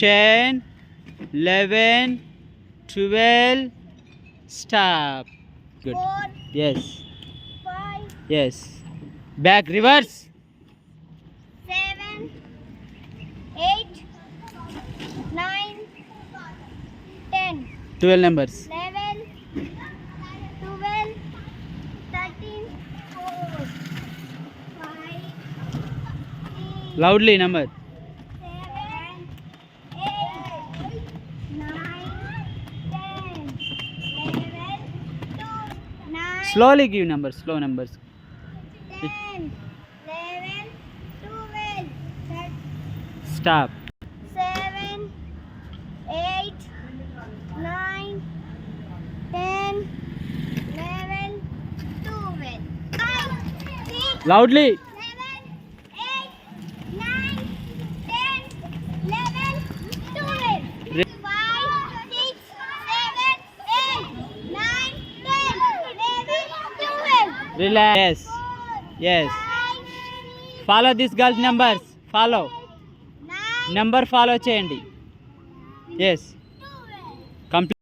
10 11 12 stop. Good. Four, yes. five, yes. Back reverse. 7 8 9 10 12 numbers. 11 12 13 four, five, loudly number. Slowly give numbers, slow numbers. 10, 11, 12, 13. Stop. 7, 8, 9, 10, 11, 12. Loudly. Relax yes follow this girls numbers follow number follow చేయండి. Yes. Complete